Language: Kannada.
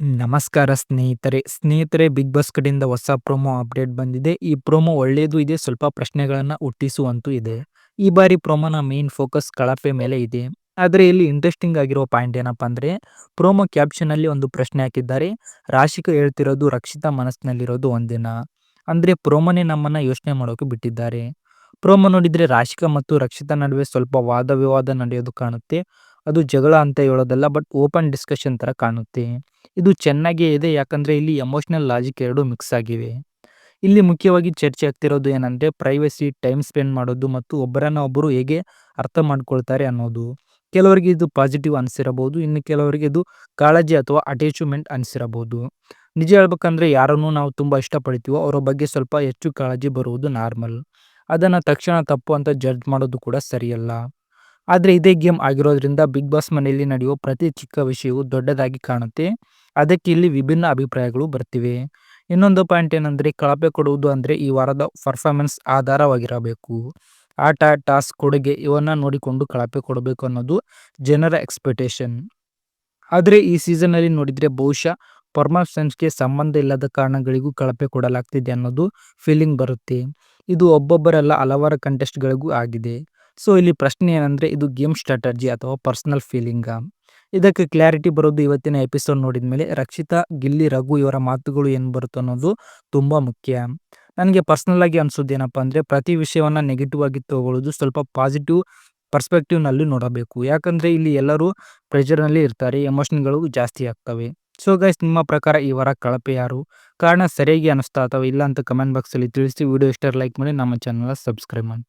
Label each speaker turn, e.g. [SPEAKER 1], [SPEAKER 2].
[SPEAKER 1] ನಮಸ್ಕಾರ ಸ್ನೇಹಿತರೆ. ಸ್ನೇಹಿತರೆ ಬಿಗ್ ಬಾಸ್ ಕಡೆಯಿಂದ ಹೊಸ ಪ್ರೊಮೋ ಅಪ್ಡೇಟ್ ಬಂದಿದೆ. ಈ ಪ್ರೊಮೋ ಒಳ್ಳೆಯದು ಇದೆ, ಸ್ವಲ್ಪ ಪ್ರಶ್ನೆಗಳನ್ನು ಹುಟ್ಟಿಸುವಂತೂ ಇದೆ. ಈ ಬಾರಿ ಪ್ರೊಮೋನ ಮೇನ್ ಫೋಕಸ್ ಕಳಪೆ ಮೇಲೆ ಇದೆ. ಆದರೆ ಇಲ್ಲಿ ಇಂಟ್ರೆಸ್ಟಿಂಗ್ ಆಗಿರೋ ಪಾಯಿಂಟ್ ಏನಪ್ಪ ಅಂದರೆ ಪ್ರೊಮೋ ಕ್ಯಾಪ್ಷನಲ್ಲಿ ಒಂದು ಪ್ರಶ್ನೆ ಹಾಕಿದ್ದಾರೆ. ರಾಶಿಕ ಹೇಳ್ತಿರೋದು ರಕ್ಷಿತಾ ಮನಸ್ಸಿನಲ್ಲಿರೋದು ಒಂದಿನ ಅಂದರೆ ಪ್ರೊಮೋನೇ ನಮ್ಮನ್ನು ಯೋಚನೆ ಮಾಡೋಕೆ ಬಿಟ್ಟಿದ್ದಾರೆ. ಪ್ರೊಮೋ ನೋಡಿದರೆ ರಾಶಿಕಾ ಮತ್ತು ರಕ್ಷಿತಾ ನಡುವೆ ಸ್ವಲ್ಪ ವಾದ ವಿವಾದ ನಡೆಯೋದು ಕಾಣುತ್ತೆ. ಅದು ಜಗಳ ಅಂತ ಹೇಳೋದಲ್ಲ ಬಟ್ ಓಪನ್ ಡಿಸ್ಕಷನ್ ಥರ ಕಾಣುತ್ತೆ. ಇದು ಚೆನ್ನಾಗೇ ಇದೆ ಯಾಕಂದರೆ ಇಲ್ಲಿ ಎಮೋಷ್ನಲ್ ಲಾಜಿಕ್ ಎರಡು ಮಿಕ್ಸ್ ಆಗಿವೆ. ಇಲ್ಲಿ ಮುಖ್ಯವಾಗಿ ಚರ್ಚೆ ಆಗ್ತಿರೋದು ಏನಂದರೆ ಪ್ರೈವಸಿ, ಟೈಮ್ ಸ್ಪೆಂಡ್ ಮಾಡೋದು ಮತ್ತು ಒಬ್ಬರನ್ನ ಒಬ್ಬರು ಹೇಗೆ ಅರ್ಥ ಮಾಡ್ಕೊಳ್ತಾರೆ ಅನ್ನೋದು. ಕೆಲವರಿಗೆ ಇದು ಪಾಸಿಟಿವ್ ಅನಿಸಿರಬಹುದು ಇನ್ನು ಕೆಲವರಿಗೆ ಇದು ಕಾಳಜಿ ಅಥವಾ ಅಟ್ಯಾಚ್ಮೆಂಟ್ ಅನಿಸಿರಬಹುದು ನಿಜ ಹೇಳ್ಬೇಕಂದ್ರೆ ಯಾರನ್ನು ನಾವು ತುಂಬ ಇಷ್ಟಪಡ್ತೀವೋ ಅವರ ಬಗ್ಗೆ ಸ್ವಲ್ಪ ಹೆಚ್ಚು ಕಾಳಜಿ ಬರುವುದು ನಾರ್ಮಲ್. ಅದನ್ನು ತಕ್ಷಣ ತಪ್ಪು ಅಂತ ಜಡ್ಜ್ ಮಾಡೋದು ಕೂಡ ಸರಿಯಲ್ಲ. ಆದ್ರೆ ಇದೇ ಗೇಮ್ ಆಗಿರೋದ್ರಿಂದ ಬಿಗ್ ಬಾಸ್ ಮನೆಯಲ್ಲಿ ನಡೆಯುವ ಪ್ರತಿ ಚಿಕ್ಕ ವಿಷಯವು ದೊಡ್ಡದಾಗಿ ಕಾಣುತ್ತೆ. ಅದಕ್ಕೆ ಇಲ್ಲಿ ವಿಭಿನ್ನ ಅಭಿಪ್ರಾಯಗಳು ಬರ್ತಿವೆ. ಇನ್ನೊಂದು ಪಾಯಿಂಟ್ ಏನಂದರೆ ಕಳಪೆ ಕೊಡುವುದು ಅಂದರೆ ಈ ವಾರದ ಪರ್ಫಾರ್ಮೆನ್ಸ್ ಆಧಾರವಾಗಿರಬೇಕು. ಆಟ, ಟಾಸ್ಕ್, ಕೊಡುಗೆ ಇವನ್ನ ನೋಡಿಕೊಂಡು ಕಳಪೆ ಕೊಡಬೇಕು ಅನ್ನೋದು ಜನರ ಎಕ್ಸ್ಪೆಕ್ಟೇಷನ್. ಆದರೆ ಈ ಸೀಸನ್ ನೋಡಿದರೆ ನೋಡಿದ್ರೆ ಬಹುಶಃ ಪರ್ಫಾರ್ಮೆನ್ಸ್ಗೆ ಸಂಬಂಧ ಇಲ್ಲದ ಕಾರಣಗಳಿಗೂ ಕಳಪೆ ಕೊಡಲಾಗ್ತಿದೆ ಅನ್ನೋದು ಫೀಲಿಂಗ್ ಬರುತ್ತೆ. ಇದು ಒಬ್ಬೊಬ್ಬರಲ್ಲ ಹಲವಾರು ಕಂಟೆಸ್ಟ್ಗಳಿಗೂ ಆಗಿದೆ. ಸೊ ಇಲ್ಲಿ ಪ್ರಶ್ನೆ ಏನಂದ್ರೆ ಇದು ಗೇಮ್ ಸ್ಟ್ರಾಟಜಿ ಅಥವಾ ಪರ್ಸನಲ್ ಫೀಲಿಂಗಾ? ಇದಕ್ಕೆ ಕ್ಲಾರಿಟಿ ಬರೋದು ಇವತ್ತಿನ ಎಪಿಸೋಡ್ ನೋಡಿದ ಮೇಲೆ ರಕ್ಷಿತಾ, ಗಿಲ್ಲಿ, ರಘು ಇವರ ಮಾತುಗಳು ಏನು ಬರುತ್ತೆ ಅನ್ನೋದು ತುಂಬ ಮುಖ್ಯ. ನನಗೆ ಪರ್ಸನಲ್ ಆಗಿ ಅನಿಸೋದು ಏನಪ್ಪ ಅಂದರೆ ಪ್ರತಿ ವಿಷಯವನ್ನು ನೆಗೆಟಿವ್ ಆಗಿ ತಗೊಳ್ಳೋದು ಸ್ವಲ್ಪ ಪಾಸಿಟಿವ್ ಪರ್ಸ್ಪೆಕ್ಟಿವ್ನಲ್ಲಿ ನೋಡಬೇಕು. ಯಾಕಂದರೆ ಇಲ್ಲಿ ಎಲ್ಲರೂ ಪ್ರೆಷರ್ನಲ್ಲಿ ಇರ್ತಾರೆ, ಎಮೋಷನ್ಗಳು ಜಾಸ್ತಿ ಆಗ್ತವೆ. ಸೊ ಗೈಸ್ ನಿಮ್ಮ ಪ್ರಕಾರ ಈ ವಾರ ಕಳಪೆ ಯಾರು? ಕಾರಣ ಸರಿಯಾಗಿ ಅನಿಸ್ತಾ ಅಥವಾ ಇಲ್ಲ ಅಂತ ಕಮೆಂಟ್ ಬಾಕ್ಸಲ್ಲಿ ತಿಳಿಸಿ. ವಿಡಿಯೋ ಇಷ್ಟ ಲೈಕ್ ಮಾಡಿ ನಮ್ಮ ಚಾನೆಲ್ ಸಬ್ಸ್ಕ್ರೈಬ್ ಮಾಡಿ.